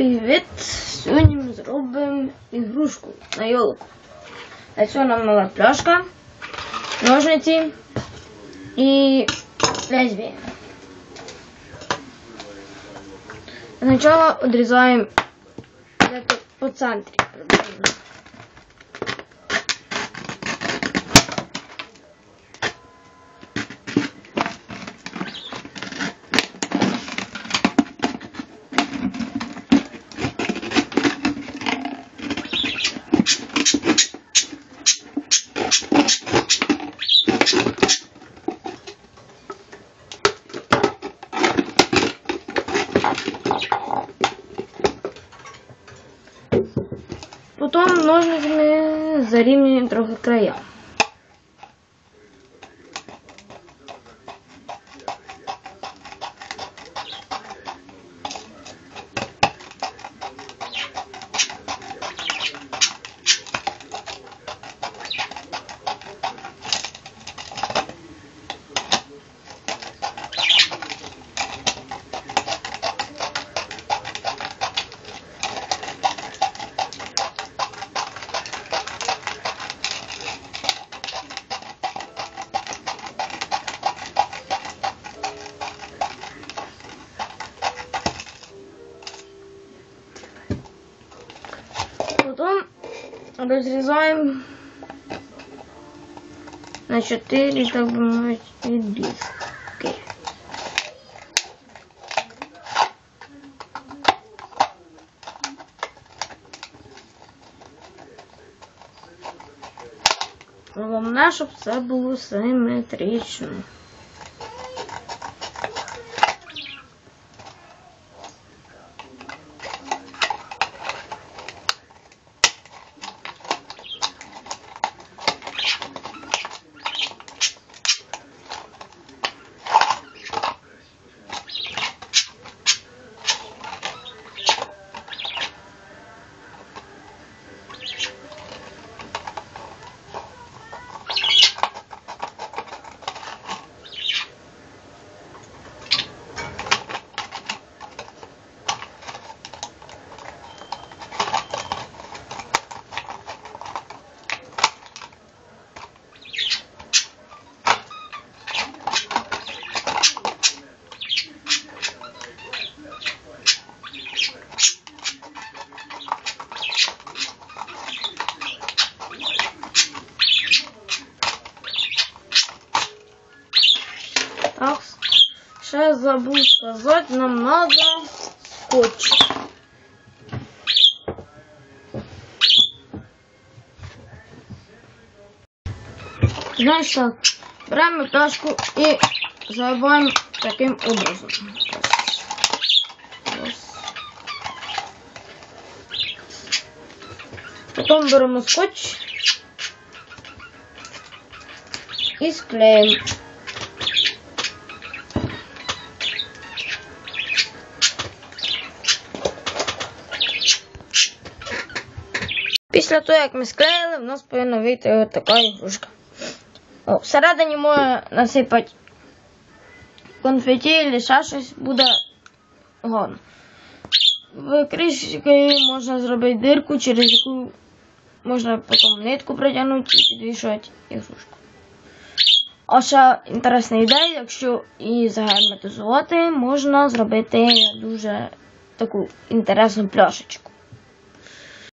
Привіт! Сьогодні ми зробимо ігрушку на йолку. Для цього нам мала пляшка, ножниці і лезвие. Спочатку відрізаємо по центрі приблизно. Потім ножницями зарівнюємо трохи края. Розрізаємо на 4, так би мовити, відрізки. Головне, щоб все було симетрично. Так, ще забув сказати, нам треба скотч. Знаєш так, беремо пляшку і заливаємо таким образом. Ось. Потім беремо скотч і склеїмо. Після того, як ми склеїли, в нас повинна вийти от така ігрушка. О, всередині можна насипати конфеті або ще щось буде гарно. В кришки можна зробити дирку, через яку можна потім нитку притягнути і підвішувати ігрушку. А ще інтересна ідея, якщо її загерметизувати, можна зробити дуже таку інтересну пляшечку.